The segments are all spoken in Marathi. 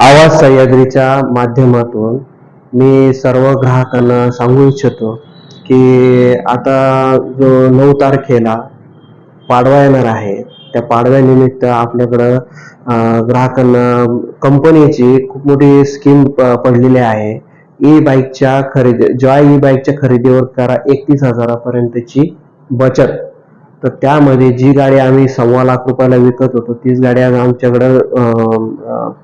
आवाज सह्याद्रीच्या माध्यमातून मी सर्व ग्राहकांना सांगू इच्छितो की आता जो नऊ तारखेला पाडवा येणार आहे त्या पाडव्यानिमित्त आपल्याकडं ग्राहकांना कंपनीची खूप मोठी स्कीम पडलेली आहे. ई बाईकच्या खरेदी जॉय ई बाईकच्या खरेदीवर करा एकतीस हजारापर्यंतची बचत. तर त्यामध्ये जी गाडी आम्ही सव्वा लाख रुपयाला विकत होतो तीच गाडी आज आमच्याकडं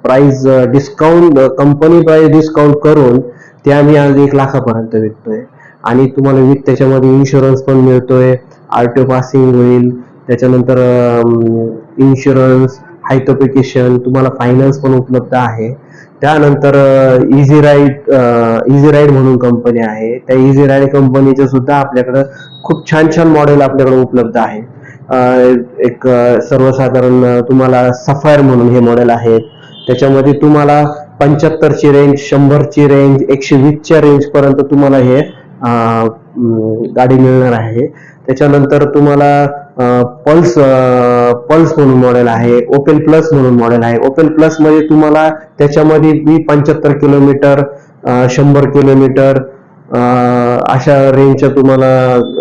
price discount company price discount करून ते आम्ही आज एक लाखापर्यंत विकतोय. आणि तुम्हाला विक त्याच्यामध्ये इन्शुरन्स पण मिळतोय आर टी ओ पासिंग होईल त्याच्यानंतर इन्शुरन्स हायटोपिकेशन तुम्हाला फायनान्स पण उपलब्ध आहे. त्यानंतर इझी राईड इझी राईड म्हणून कंपनी आहे. त्या इझी राईड कंपनीचं सुद्धा आपल्याकडं खूप छान छान मॉडेल आपल्याकडे उपलब्ध आहे. एक सर्वसाधारण तुम्हाला सफायर म्हणून हे मॉडेल आहेत त्याच्यामध्ये तुम्हाला पंच्याहत्तरची रेंज शंभरची रेंज एकशे वीसच्या रेंज पर्यंत तुम्हाला हे गाडी मिळणार आहे. त्याच्यानंतर तुम्हाला पल्स पल्स म्हणून मॉडेल आहे ओपेल प्लस म्हणून मॉडेल आहे. ओपेल प्लसमध्ये तुम्हाला त्याच्यामध्ये बी पंच्याहत्तर किलोमीटर शंभर किलोमीटर अशा रेंजच्या तुम्हाला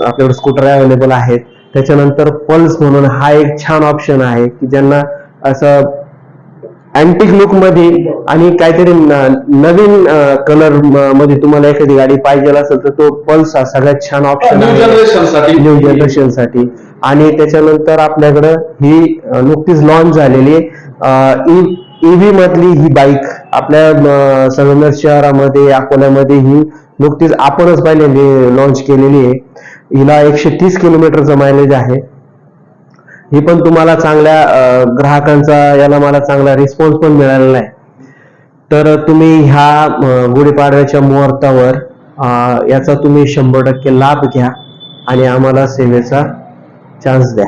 आपल्याकडे स्कूटर अवेलेबल आहेत. त्याच्यानंतर पल्स म्हणून हा एक छान ऑप्शन आहे की ज्यांना असं अँटिक लुकमध्ये आणि काहीतरी नवीन कलरमध्ये तुम्हाला एखादी गाडी पाहिजे असेल तर तो पल्स हा सगळ्यात छान ऑप्शन न्यू आहे. जनरेशनसाठी न्यू जनरेशनसाठी आणि त्याच्यानंतर आपल्याकडं ही नुकतीच लॉन्च झालेली ईव्ही मधली ही बाईक आपल्या संगमनेर शहरामध्ये अकोल्यामध्ये ही नुकतीच आपणच पहिल्यांदा लॉन्च केलेली आहे. हिला एकशे तीस किलोमीटरचं मायलेज आहे. ही पण तुम्हाला चांगल्या ग्राहकांचा याला मला चांगला रिस्पॉन्स पण मिळालेला आहे तर तुम्ही ह्या गुढीपाडव्याच्या मुहूर्तावर याचा तुम्ही शंभर टक्के लाभ घ्या आणि आम्हाला सेवेचा चान्स द्या.